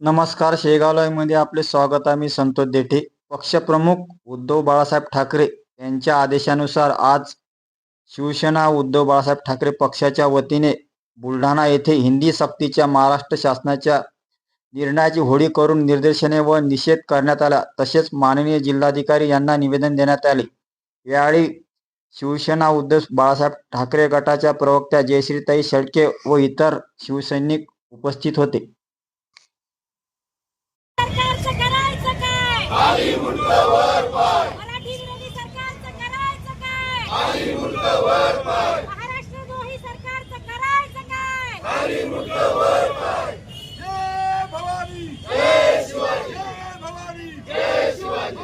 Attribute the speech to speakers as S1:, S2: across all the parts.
S1: नमस्कार शेगालयमध्ये आपले स्वागत आहे. मी संतोष देठे पक्षप्रमुख उद्धव बाळासाहेब ठाकरे यांच्या आदेशानुसार आज शिवसेना उद्धव बाळासाहेब ठाकरे पक्षाच्या वतीने बुलढाणा येथे हिंदी सक्तीच्या महाराष्ट्र शासनाच्या निर्णयाची होळी करून निर्देशने व निषेध करण्यात आला. तसेच माननीय जिल्हाधिकारी यांना निवेदन देण्यात आले. यावेळी शिवसेना उद्धव बाळासाहेब ठाकरे गटाच्या प्रवक्त्या जयश्रीताई शेळके व इतर शिवसैनिक उपस्थित होते.
S2: काय मराठी विरोधी सरकारचं करायचं काय? महाराष्ट्र द्रोही सरकारचं करायचं काय?
S3: जय भवानी जय शिवाजी जय भवानी जय शिवाजी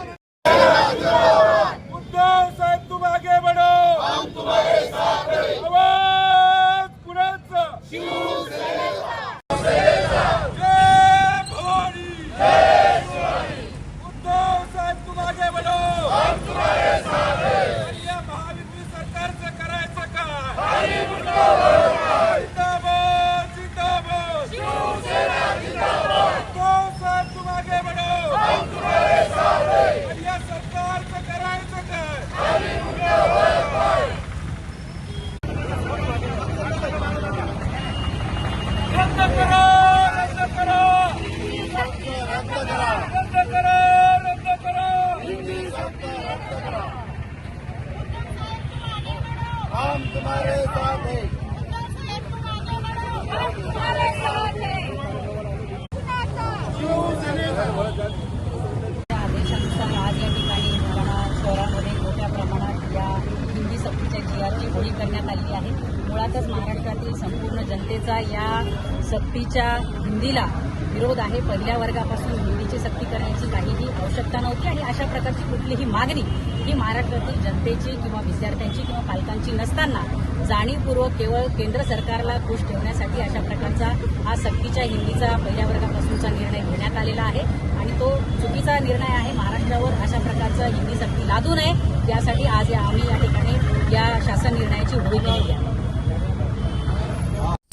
S3: साहेब तुम आगे बढ़ो. हम तुम्हारे साथ हैं आवाज कुणाचा भवानी जय शिवाजी उद्धव साहेब तुम आगे बढ़ो हम तुम्हारे साथ हैं आणि या महायुती सरकारचं करायचं काय जिंदाबाद जिंदाबाद शिवसेना उद्धव साहेब तुम आगे बढ़ो हम तुम्हारे साथ हैं आणि या सरकारचं करायचं काय रद्द करा रद्द करा रद्द करा रद्द करा
S2: हम तुम्हारे साथ हैं।
S4: आदेशानुसार आज या ठिकाणी बुलढाणा शहरामध्ये मोठ्या प्रमाणात या हिंदी सक्तीच्या जी आरची होळी करण्यात आली आहे मुळातच महाराष्ट्रातील संपूर्ण जनतेचा या सक्तीच्या हिंदीला विरोध आहे. पहिल्या वर्गापासून हिंदीची सक्ती करण्याची काहीही आवश्यकता नव्हती आणि अशा प्रकारची कुठलीही मागणी ही महाराष्ट्रातील जनतेची किंवा विद्यार्थ्यांची किंवा पालकांची नसताना जाणीवपूर्वक केवळ केंद्र सरकारला खुश ठेवण्यासाठी अशा प्रकारचा हा सक्तीच्या हिंदीचा पहिल्या वर्गापासूनचा निर्णय घेण्यात आलेला आहे. आणि तो चुकीचा निर्णय आहे. महाराष्ट्रावर अशा प्रकारचा हिंदी सक्ती लादू नये. यासाठी आज या आम्ही या ठिकाणी या शासन निर्णयाची भूमिका